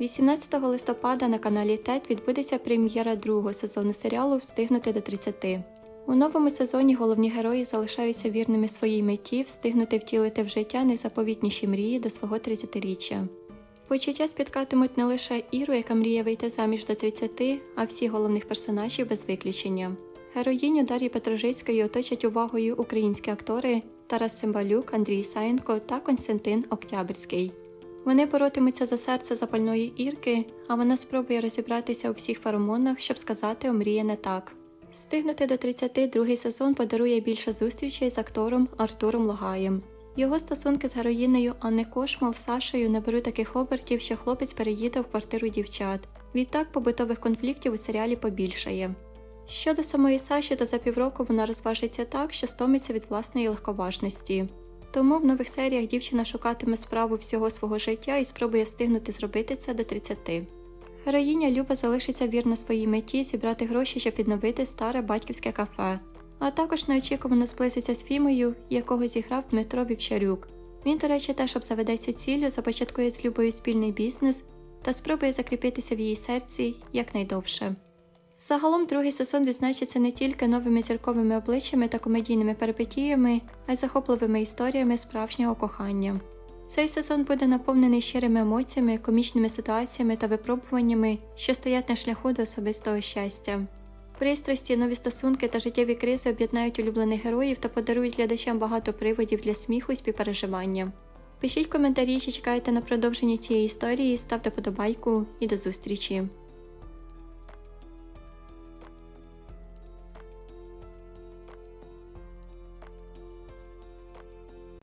18 листопада на каналі ТЕТ відбудеться прем'єра другого сезону серіалу Встигнути до 30. У новому сезоні головні герої залишаються вірними своїй меті встигнути втілити в життя найзаповітніші мрії до свого 30-річчя. Почуття спіткатимуть не лише Іру, яка мріє вийти заміж до 30, а всіх головних персонажів без виключення. Героїню Дар'ї Петрожицької оточать увагою українські актори Тарас Цимбалюк, Андрій Саєнко та Константин Октябрьський. Вони боротимуться за серце запальної Ірки, а вона спробує розібратися у всіх феромонах, щоб сказати омріяне так. Стигнути до 30 другий сезон подарує більше зустрічей з актором Артуром Логаєм. Його стосунки з героїнею Анни Кошмал Сашею наберуть таких обертів, що хлопець переїде в квартиру дівчат. Відтак побутових конфліктів у серіалі побільшає. Щодо самої Саші, то за півроку вона розважиться так, що стомиться від власної легковажності. Тому в нових серіях дівчина шукатиме справу всього свого життя і спробує встигнути зробити це до 30. Героїня Люба залишиться вірна своїй меті зібрати гроші, щоб відновити старе батьківське кафе, а також неочікувано зблизиться з Фімою, якого зіграв Дмитро Вівчарюк. Він, до речі, теж обзаведеться ціллю, започаткує з Любою спільний бізнес та спробує закріпитися в її серці якнайдовше. Загалом другий сезон відзначиться не тільки новими зірковими обличчями та комедійними перипетіями, а й захопливими історіями справжнього кохання. Цей сезон буде наповнений щирими емоціями, комічними ситуаціями та випробуваннями, що стоять на шляху до особистого щастя. Пристрасті, нові стосунки та життєві кризи об'єднають улюблених героїв та подарують глядачам багато приводів для сміху і співпереживання. Пишіть коментарі, чи чекаєте на продовження цієї історії, ставте подобайку і до зустрічі!